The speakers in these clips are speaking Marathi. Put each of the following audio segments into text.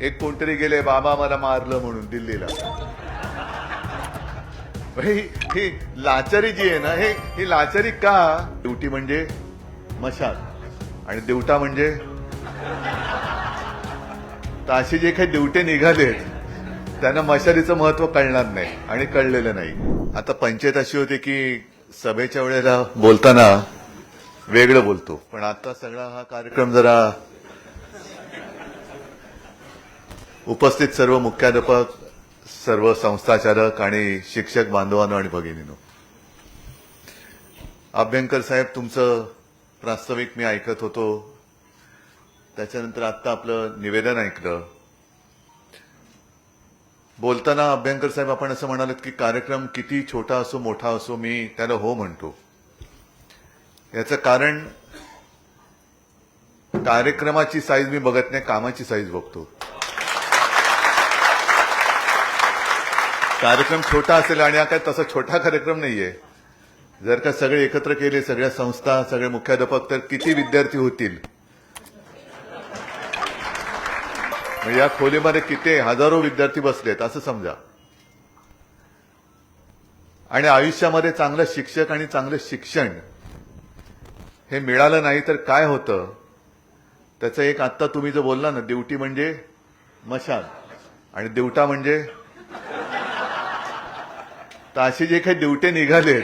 एक कोणतरी गेले बाबा मला मारलं म्हणून दिल्लीला. ही लाचारी जी आहे ना हे ही लाचारी का? ड्युटी म्हणजे मशाल आणि देवटा म्हणजे? तर असे जे काही देवटे निघालेत त्यांना मशालीचं महत्त्व कळणार नाही आणि कळलेलं नाही. आता पंचायत अशी होती की सभेच्या वेळेला बोलताना वेगळं बोलतो. पण आता सगळा हा कार्यक्रम जरा उपस्थित सर्व मुख्याध्यापक सर्व संस्थाचालक आणि शिक्षक बांधवांनो आणि भगिनीनो. अभ्यंकर साहेब तुमचं प्रास्ताविक मी ऐकत होतो. त्याच्यानंतर आत्ता आपलं निवेदन ऐकलं. बोलताना अभ्यंकर साहेब आपण असं म्हणालात की कार्यक्रम किती छोटा असो मोठा असो मी त्याला हो म्हणतो. याचं कारण कार्यक्रमाची साईज मी बघत नाही कामाची साईज बघतो. कार्यक्रम छोटा असेल आणि हा काय तसा छोटा कार्यक्रम नाहीये. जर का सगळे एकत्र केले सगळ्या संस्था सगळे मुख्याध्यापक तर किती विद्यार्थी होतील? या खोलीमध्ये किती हजारो विद्यार्थी बसलेत असं समजा. आणि आयुष्यामध्ये चांगलं शिक्षक आणि चांगलं शिक्षण हे मिळालं नाही तर काय होतं? त्याचं एक आत्ता तुम्ही जो बोलला ना देवटी म्हणजे मशाल. आणि देवटा म्हणजे तर असे जे काही ड्युटे निघालेत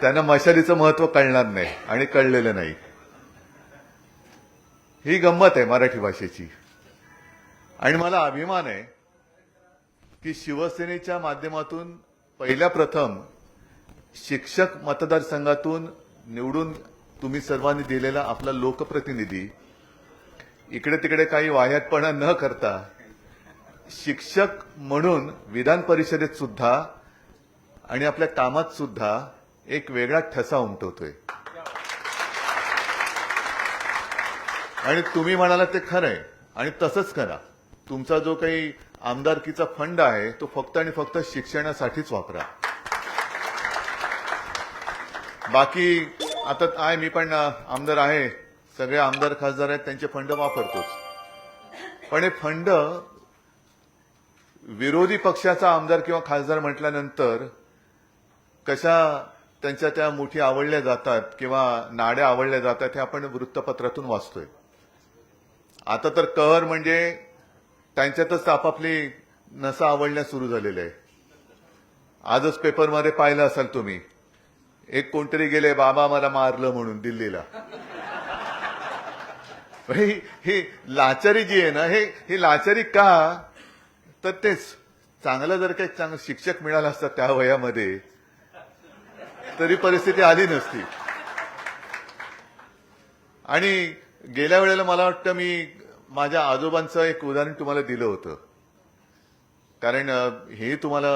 त्यांना मशालीचं महत्त्व कळणार नाही आणि कळलेलं नाही. ही गंमत आहे मराठी भाषेची. आणि मला अभिमान आहे की शिवसेनेच्या माध्यमातून पहिल्या प्रथम शिक्षक मतदारसंघातून निवडून तुम्ही सर्वांनी दिलेला आपला लोकप्रतिनिधी इकडे तिकडे काही वाह्यातपणा न करता शिक्षक म्हणून विधान परिषदेत सुद्धा आणि आपल्या कामात सुद्धा एक वेगळा ठसा उमटवतोय. आणि तुम्ही म्हणाला ते खरंय. आणि तसंच करा. तुमचा जो काही आमदारकीचा फंड आहे तो फक्त आणि फक्त शिक्षणासाठीच वापरा. बाकी आता आहे मी पण आमदार आहे. सगळे आमदार खासदार आहेत त्यांचे फंड वापरतोच. पण हे फंड विरोधी पक्षाचा आमदार किंवा खासदार म्हटल्यानंतर कशा त्यांच्या त्या मुठी आवडल्या जातात किंवा नाड्या आवडल्या जातात हे आपण वृत्तपत्रातून वाचतोय. आता तर कहर म्हणजे त्यांच्यातच आपापली नसा आवडण्या सुरू झालेल्या आहे आजच पेपरमध्ये पाहिलं असाल तुम्ही एक कोणतरी गेले बाबा मला मारलं म्हणून दिल्लीला. ही लाचारी जी आहे ना हे ही लाचारी का? तर तेच चांगलं जर काही चांगलं शिक्षक मिळालं असतं त्या वयामध्ये तरी परिस्थिती आली नसती. आणि गेल्या वेळेला मला वाटतं मी माझ्या आजोबांचं एक उदाहरण तुम्हाला दिलं होतं. कारण हे तुम्हाला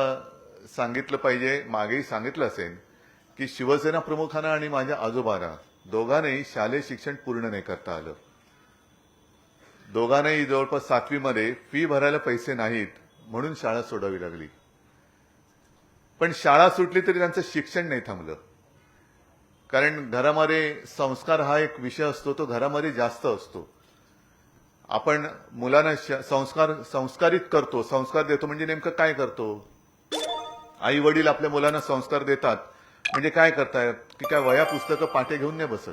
सांगितलं पाहिजे मागेही सांगितलं असेल की शिवसेना प्रमुखांना आणि माझ्या आजोबांना दोघांनाही शालेय शिक्षण पूर्ण नाही करता आलं. दोघांनाही जवळपास सातवीमध्ये फी भरायला पैसे नाहीत म्हणून शाळा सोडावी लागली. पण शाळा सुटली तरी त्यांचं शिक्षण नाही थांबलं. कारण घरामध्ये संस्कार हा एक विषय असतो तो घरामध्ये जास्त असतो. आपण मुलांना श- संस्कार संस्कारित करतो संस्कार देतो म्हणजे नेमकं काय करतो? आई वडील आपल्या मुलांना संस्कार देतात. म्हणजे काय करतायत? की काय वया पुस्तकं पाठे घेऊन नाही बसत.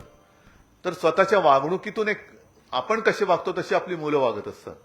तर स्वतःच्या वागणुकीतून एक आपण कसे वागतो तशी आपली मुलं वागत असतात.